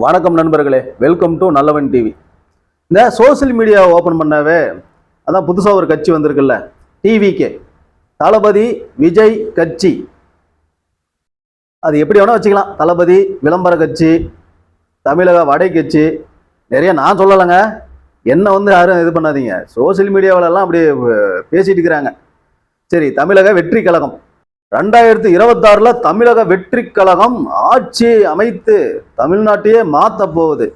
வணக்கம் நண்பர்களே welcome to Nallavan TV இந்த சோஷியல் மீடியா ஓப்பன் பண்ணவே அதான் புதுசாக ஒரு கட்சி வந்திருக்குல்ல டிவிகே தளபதி விஜய் கட்சி. அது எப்படி வேணால் வச்சுக்கலாம். தளபதி விளம்பர கட்சி தமிழக வடை கட்சி. நிறைய நான் சொல்லலைங்க. என்ன வந்து யாரும் இது பண்ணாதீங்க. சோஷியல் மீடியாவிலலாம் அப்படி பேசிட்டு இருக்கிறாங்க. சரி தமிழக வெற்றி கழகம். ரெண்டாயிரத்தி இருபத்தாறுல தமிழக வெற்றி கழகம் ஆட்சி அமைத்து தமிழ்நாட்டையே மாத்த போகுது.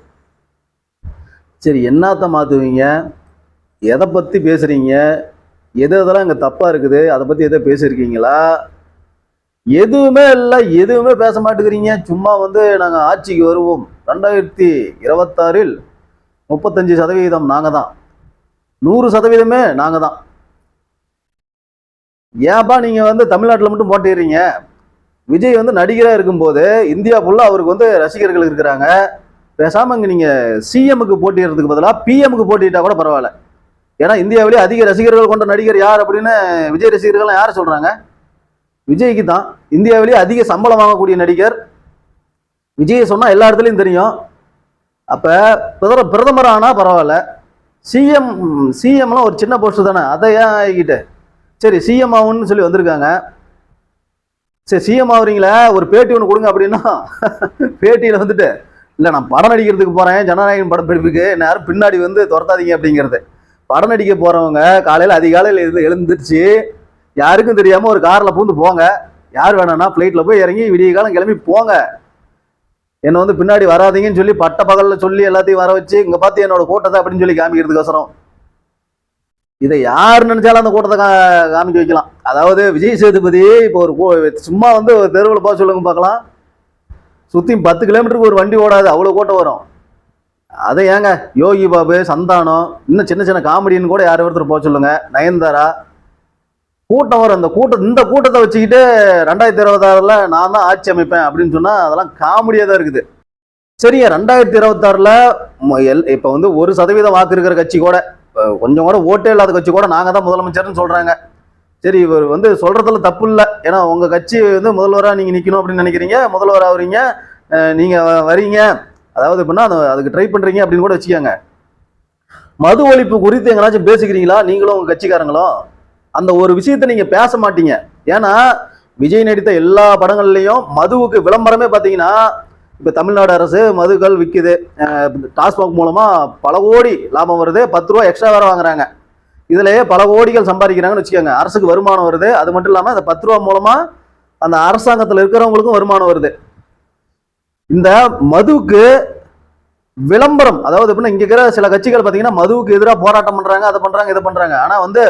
சரி என்னத்த மாத்துவீங்க? எதை பத்தி பேசுறீங்க? எது எதெல்லாம் இங்க தப்பா இருக்குது? அதை பத்தி எதை பேசியிருக்கீங்களா? எதுவுமே இல்லை எதுவுமே பேச மாட்டேங்கிறீங்க. சும்மா வந்து நாங்கள் ஆட்சிக்கு வருவோம். ரெண்டாயிரத்தி இருபத்தாறில் முப்பத்தஞ்சு சதவீதம் நாங்கள் தான் நூறு சதவீதமே நாங்கள் தான் ஏன்பா நீங்க வந்து தமிழ்நாட்டில் மட்டும் போட்டிடுறீங்க விஜய் வந்து நடிகராக இருக்கும்போது இந்தியா ஃபுல்லாக அவருக்கு வந்து ரசிகர்கள் இருக்கிறாங்க. பேசாம இங்க நீங்க சிஎம்முக்கு போட்டிடுறதுக்கு பதிலாக பிஎம்முக்கு போட்டிட்டா கூட பரவாயில்ல. ஏன்னா இந்தியாவிலே அதிக ரசிகர்கள் கொண்ட நடிகர் யார் அப்படின்னு விஜய் ரசிகர்கள் யார் சொல்றாங்க? விஜய்க்கு தான். இந்தியாவிலேயே அதிக சம்பளம் வாங்கக்கூடிய நடிகர். விஜய் சொன்னா எல்லா இடத்துலையும் தெரியும். அப்ப பிரதம பிரதமர் ஆனா பரவாயில்ல சிஎம் சிஎம்லாம் ஒரு சின்ன போஸ்ட் தானே. அதை ஏன் ஆகிக்கிட்டு? சரி சிஎம் ஆகும்னு சொல்லி வந்திருக்காங்க. சரி சிஎம் ஆகுறீங்களே ஒரு பேட்டி ஒன்று கொடுங்க அப்படின்னா பேட்டியில் வந்துட்டு இல்லை நான் படம் நடிக்கிறதுக்கு போகிறேன் ஜனநாயகன் படம் பிடிப்புக்கு என்ன யாரும் பின்னாடி வந்து துரத்தாதீங்க அப்படிங்கிறது. படம் நடிக்க போகிறவங்க காலையில் அதிகாலையில் இருந்து எழுந்துருச்சு. யாருக்கும் தெரியாமல் ஒரு காரில் பூந்து போங்க. யார் வேணாம்னா ஃப்ளைட்டில் போய் இறங்கி விடிய காலம் கிளம்பி போங்க. என்னை வந்து பின்னாடி வராதீங்கன்னு சொல்லி பட்ட பகலில் சொல்லி எல்லாத்தையும் வர வச்சு இங்கே பார்த்து என்னோட கூட்டத்தை? அப்படின்னு சொல்லி காமிக்கிறதுக்கோசரம். இதை யார் நினைச்சாலும் அந்த கூட்டத்தை கா- காமிக்க வைக்கலாம். அதாவது விஜய் சேதுபதி இப்போ ஒரு கூ- சும்மா வந்து ஒரு தெருவில் போக சொல்லுங்க பார்க்கலாம். சுற்றி பத்து கிலோமீட்டருக்கு ஒரு வண்டி ஓடாது அவ்வளோ கூட்டம் வரும். அதை ஏங்க யோகி பாபு சந்தானம் இன்னும் சின்ன சின்ன காமெடின்னு கூட யார் ஒருத்தர் போக சொல்லுங்க. நயன்தாரா. கூட்டம் வரும். அந்த கூட்டம் இந்த கூட்டத்தை வச்சுக்கிட்டு ரெண்டாயிரத்தி இருபத்தாறில் நான் தான் ஆட்சி அமைப்பேன் அப்படின்னு சொன்னால் அதெல்லாம் காமெடியாக தான் இருக்குது. சரிங்க ரெண்டாயிரத்தி இருபத்தாறுல இப்போ வந்து ஒரு சதவீதம் வாக்கு இருக்கிற கட்சி கூட. கொஞ்சம் கூட ஓட்டே இல்லாத கட்சி கூட நாங்கள் தான் முதலமைச்சர்னு சொல்கிறாங்க சரி இவர் வந்து சொல்கிறதுல தப்பு இல்லை. ஏன்னா உங்கள் கட்சி வந்து முதல்வராக நீங்கள் நிற்கணும் அப்படின்னு நினைக்கிறீங்க முதல்வர் ஆகுறீங்க நீங்கள் வரீங்க. அதாவது எப்படின்னா அதுக்கு ட்ரை பண்ணுறீங்க அப்படின்னு கூட வச்சுக்கோங்க. மது ஒழிப்பு குறித்து எங்கனாச்சும் பேசிக்கிறீங்களா? நீங்களும் உங்கள் கட்சிக்காரங்களும் அந்த ஒரு விஷயத்தை நீங்கள் பேச மாட்டீங்க. ஏன்னா விஜய் நடித்த எல்லா படங்கள்லையும் மதுவுக்கு விளம்பரமே பார்த்தீங்கன்னா இப்போ தமிழ்நாடு அரசு மதுக்கள் விற்குது டாஸ்மாக் மூலமாக பல கோடி லாபம் வருது. பத்து ரூபா எக்ஸ்ட்ரா வேறு வாங்குறாங்க. இதுலேயே பல கோடிகள் சம்பாதிக்கிறாங்கன்னு வச்சுக்கோங்க. அரசுக்கு வருமானம் வருது. அது மட்டும் இல்லாமல் அந்த பத்து ரூபா மூலமாக அந்த அரசாங்கத்தில் இருக்கிறவங்களுக்கும் வருமானம் வருது. இந்த மதுவுக்கு விளம்பரம் அதாவது எப்படின்னா இங்கே இருக்கிற சில கட்சிகள் பார்த்தீங்கன்னா மதுவுக்கு எதிராக போராட்டம் பண்ணுறாங்க அதை பண்ணுறாங்க இதை பண்ணுறாங்க ஆனால் வந்து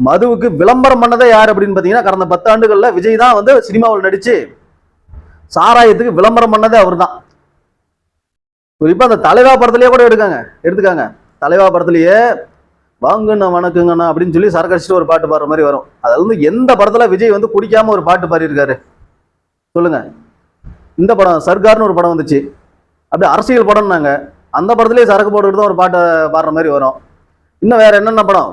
மதுவுக்கு விளம்பரம் பண்ணதே யார் அப்படின்னு பார்த்தீங்கன்னா கடந்த பத்து விஜய் தான் வந்து சினிமாவில் நடிச்சு சாராயத்துக்கு விளம்பரம் பண்ணதே அவர் தான் குறிப்பா அந்த தலைவா படத்திலேயே கூட எடுக்காங்க எடுத்துக்காங்க. தலைவா படத்திலேயே வாங்கண்ணா வணக்கங்கண்ணா அப்படின்னு சொல்லி சரக்கு அடிச்சுட்டு ஒரு பாட்டு பாடுற மாதிரி வரும். அதுல வந்து எந்த படத்துல விஜய் வந்து குடிக்காம ஒரு பாட்டு பாடியிருக்காரு? சொல்லுங்க. இந்த படம் சர்க்கார்னு ஒரு படம் வந்துச்சு. அப்படியே அரசியல் படம்னாங்க. அந்த படத்துலயே சரக்கு போட்டுக்கிட்டு தான் ஒரு பாட்டை பாடுற மாதிரி வரும். இன்னும் வேற என்னென்ன படம்?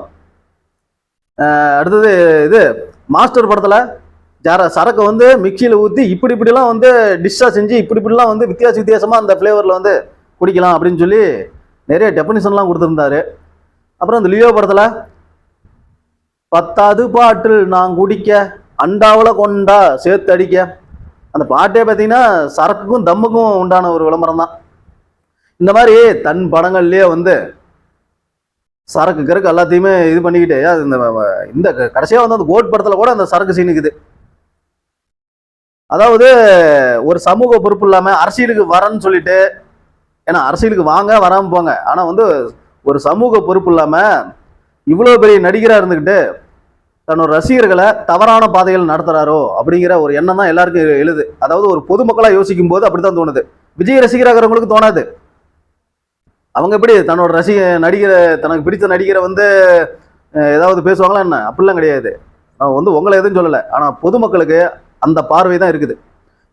அடுத்தது இது மாஸ்டர் படத்துல ஜர சரக்கு வந்து மிக்சியில் ஊற்றி இப்படி இப்படிலாம் வந்து டிஷ்ஷாக செஞ்சு இப்படி இப்படிலாம் வந்து வித்தியாச வித்தியாசமாக அந்த ஃப்ளேவரில் வந்து குடிக்கலாம் அப்படின்னு சொல்லி நிறைய டெஃபனிஷன்லாம் கொடுத்துருந்தாரு. அப்புறம் இந்த லியோ படத்தில் பத்தாவது பாட்டில் நான் குடிக்க அண்டாவில் கொண்டா சேர்த்து அடிக்க. அந்த பாட்டே பார்த்தீங்கன்னா சரக்குக்கும் தம்முக்கும் உண்டான ஒரு விளம்பரம் தான். இந்த மாதிரி தன் படங்கள்லேயே வந்து சரக்கு கிறக்கு எல்லாத்தையுமே இது பண்ணிக்கிட்டு இந்த இந்த கடைசியாக வந்து அந்த கோட் படத்தில் கூட அந்த சரக்கு சீனுக்குது அதாவது ஒரு சமூக பொறுப்பு இல்லாமல் அரசியலுக்கு வரேன்னு சொல்லிட்டு ஏன்னா அரசியலுக்கு வாங்க வராமல் போங்க. ஆனால் வந்து ஒரு சமூக பொறுப்பு இல்லாமல் இவ்வளோ பெரிய நடிகராக இருந்துக்கிட்டு தன்னோட ரசிகர்களை தவறான பாதைகள் நடத்துகிறாரோ அப்படிங்கிற ஒரு எண்ணம் தான் எல்லாருக்கும் எழுது. அதாவது ஒரு பொதுமக்களாக யோசிக்கும் போது அப்படித்தான் தோணுது. விஜய் ரசிகராகிறவங்களுக்கு தோணாது. அவங்க எப்படி தன்னோட ரசிக நடிகரை தனக்கு பிடித்த நடிகரை வந்து ஏதாவது பேசுவாங்களா என்ன? அப்படிலாம் கிடையாது. நான் வந்து உங்களை எதுவும் சொல்லலை. ஆனால் பொதுமக்களுக்கு அந்த பார்வை தான் இருக்குது.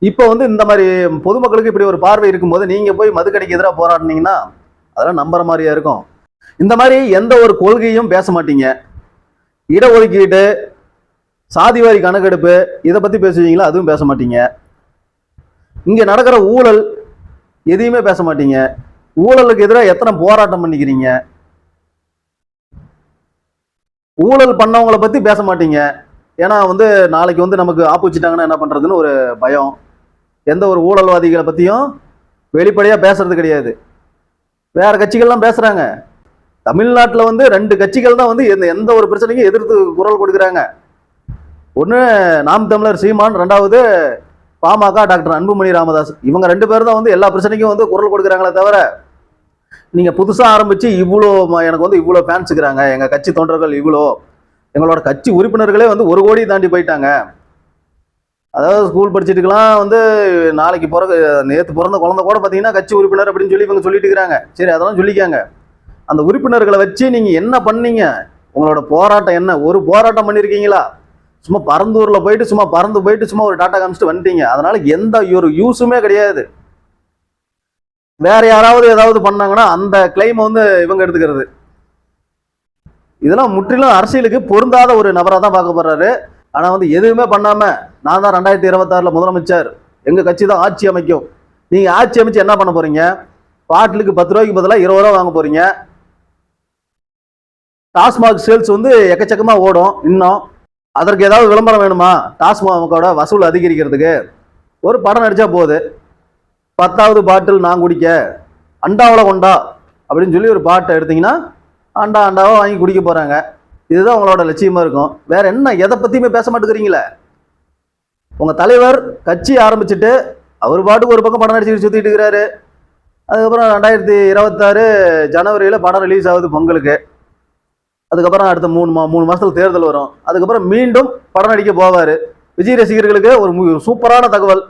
இப்போ வந்து இந்த மாதிரி பொதுமக்களுக்கு இப்படி ஒரு பார்வை இருக்கும்போது நீங்கள் போய் மதுக்கடைக்கு எதிராக போராடினீங்கன்னா அதெல்லாம் நம்புற மாதிரியா இருக்கும். இந்த மாதிரி எந்த ஒரு கொள்கையும் பேச மாட்டீங்க. இடஒதுக்கீடு சாதிவாரி கணக்கெடுப்பு இதை பற்றி பேசுவீங்களா? அதுவும் பேச மாட்டீங்க. இங்கே நடக்கிற ஊழல் எதையுமே பேச மாட்டீங்க. ஊழலுக்கு எதிராக எத்தனை போராட்டம் பண்ணிக்கிறீங்க? ஊழல் பண்ணவங்கள பற்றி பேச மாட்டீங்க. ஏன்னா வந்து நாளைக்கு வந்து நமக்கு ஆப்போசிட்டாங்கன்னா என்ன பண்ணுறதுன்னு ஒரு பயம். எந்த ஒரு ஊழல்வாதிகளை பற்றியும் வெளிப்படையாக பேசுறது கிடையாது. வேறு கட்சிகள்லாம் பேசுகிறாங்க தமிழ்நாட்டில் வந்து ரெண்டு கட்சிகள் தான் வந்து எந்த எந்த ஒரு பிரச்சனைக்கும் எதிர்த்து குரல் கொடுக்குறாங்க. ஒன்று நாம் தமிழர் சீமான் ரெண்டாவது பாமக டாக்டர் அன்புமணி ராமதாஸ். இவங்க ரெண்டு பேரும் தான் வந்து எல்லா பிரச்சனைக்கும் வந்து குரல் கொடுக்குறாங்களே தவிர நீங்கள் புதுசாக ஆரம்பித்து இவ்வளோ எனக்கு வந்து இவ்வளோ ஃபேன்ஸ் இருக்கிறாங்க கட்சி தொண்டர்கள் இவ்வளோ. எங்களோட கட்சி உறுப்பினர்களே வந்து ஒரு கோடி தாண்டி போயிட்டாங்க. அதாவது ஸ்கூல் படிச்சுட்டுக்கெல்லாம் வந்து நாளைக்கு பிறகு நேற்று பிறந்த குழந்தை கூட பார்த்தீங்கன்னா கட்சி உறுப்பினர் அப்படின்னு சொல்லி இவங்க சொல்லிட்டு இருக்கிறாங்க. சரி அதெல்லாம் சொல்லிக்காங்க. அந்த உறுப்பினர்களை வச்சு நீங்கள் என்ன பண்ணீங்க? உங்களோட போராட்டம் என்ன? ஒரு போராட்டம் பண்ணியிருக்கீங்களா? சும்மா பரந்தூரில் போயிட்டு சும்மா பறந்து போயிட்டு சும்மா ஒரு டாட்டா காமிச்சிட்டு வந்துட்டீங்க. அதனால எந்த ஒரு யூஸுமே கிடையாது. வேற யாராவது ஏதாவது பண்ணாங்கன்னா அந்த கிளைம் வந்து இவங்க எடுத்துக்கிறது. இதெல்லாம் முற்றிலும் அரசியலுக்கு பொருந்தாத ஒரு நபராக தான் பார்க்க போறாரு. வந்து எதுவுமே பண்ணாமல் நான் தான் ரெண்டாயிரத்தி இருபத்தாறுல முதலமைச்சர். எங்கள் கட்சி தான் ஆட்சி அமைக்கும். நீங்கள் ஆட்சி அமைச்சு என்ன பண்ண போகிறீங்க பாட்டிலுக்கு பத்து ரூபாய்க்கு பதிலாக இருபது ரூபா வாங்க போகிறீங்க டாஸ்மாக் சேல்ஸ் வந்து எக்கச்சக்கமாக ஓடும் இன்னும். அதற்கு ஏதாவது விளம்பரம் வேணுமா? டாஸ்மாகோட வசூல் அதிகரிக்கிறதுக்கு. ஒரு படம் நடித்தா போகுது பத்தாவது பாட்டில் நான் குடிக்க அண்டாவில் கொண்டா அப்படின்னு சொல்லி ஒரு பாட்டை எடுத்தீங்கன்னா ஆண்டா ஆண்டாவோ வாங்கி குடிக்க போறாங்க. இதுதான் உங்களோட லட்சியமா இருக்கும். வேற என்ன எதை பத்தியுமே பேச மாட்டேங்கிறீங்களே? உங்க தலைவர் கட்சி ஆரம்பிச்சுட்டு அவர் பாட்டுக்கு ஒரு பக்கம் படம் நடிச்சு சுத்திட்டு இருக்கிறாரு. அதுக்கப்புறம் ரெண்டாயிரத்தி இருபத்தாறு ஜனவரியில படம் ரிலீஸ் ஆகுது பொங்கலுக்கு. அதுக்கப்புறம் அடுத்த மூணு மா மூணு மாசத்துல தேர்தல் வரும். அதுக்கப்புறம் மீண்டும் படம் நடிக்க போவார். விஜய் ரசிகர்களுக்கு ஒரு மு- சூப்பரான தகவல்.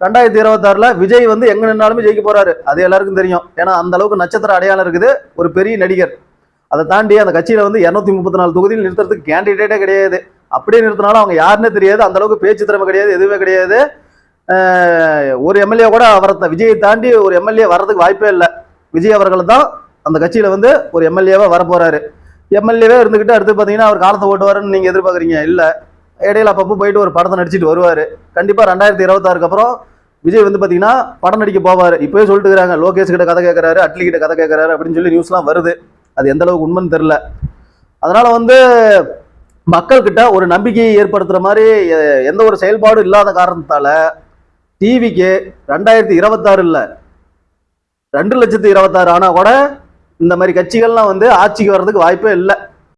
ரெண்டாயிரத்தி இருபத்தாறுல விஜய் வந்து எங்க நின்னாலுமே ஜெயிக்க போறாரு. அது எல்லாருக்கும் தெரியும். ஏன்னா அந்த அளவுக்கு நட்சத்திர அடையாளம் இருக்குது. ஒரு பெரிய நடிகர். அதை தாண்டி அந்த கட்சியில் வந்து இரநூத்தி முப்பத்தி நாலு தொகுதியில் நிறுத்துறதுக்கு கேண்டிடேட்டே கிடையாது. அப்படியே நிறுத்தினாலும் அவங்க யாருன்னே தெரியாது. அந்த அளவுக்கு பேச்சு திறமை கிடையாது எதுவுமே கிடையாது. ஒரு எம்எல்ஏ கூட அவரை விஜயை தாண்டி ஒரு எம்எல்ஏ வர்றதுக்கு வாய்ப்பே இல்லை. விஜய் அவர்கள் தான் அந்த கட்சியில் வந்து ஒரு எம்எல்ஏவா வர எம்எல்ஏவே இருந்துக்கிட்டு அடுத்து பார்த்தீங்கன்னா அவர் காலத்தை ஓட்டுவாருன்னு நீங்க எதிர்பார்க்குறீங்க? இல்லை. இடையில அப்பப்போ போயிட்டு ஒரு படத்தை நடிச்சிட்டு வருவார். கண்டிப்பாக ரெண்டாயிரத்தி இருபத்தாறுக்கு அப்புறம் விஜய் வந்து பார்த்தீங்கன்னா படம் நடிக்க போவார். இப்போயே சொல்லிட்டு இருக்கிறாங்க. லோகேஷ் கிட்ட கதை கேட்குறாரு அட்லி கிட்ட கதை கேட்குறாரு அப்படின்னு சொல்லி நியூஸ்லாம் வருது. அது எந்த அளவுக்கு உண்மைன்னு தெரியல. அதனால வந்து மக்கள்கிட்ட ஒரு நம்பிக்கையை ஏற்படுத்துகிற மாதிரி எந்த ஒரு செயல்பாடும் இல்லாத காரணத்தால டிவிக்கு ரெண்டாயிரத்தி இருபத்தாறு இல்லை ரெண்டு லட்சத்தி இருபத்தாறு ஆனால் கூட இந்த மாதிரி கட்சிகள்லாம் வந்து ஆட்சிக்கு வர்றதுக்கு வாய்ப்பே இல்லை.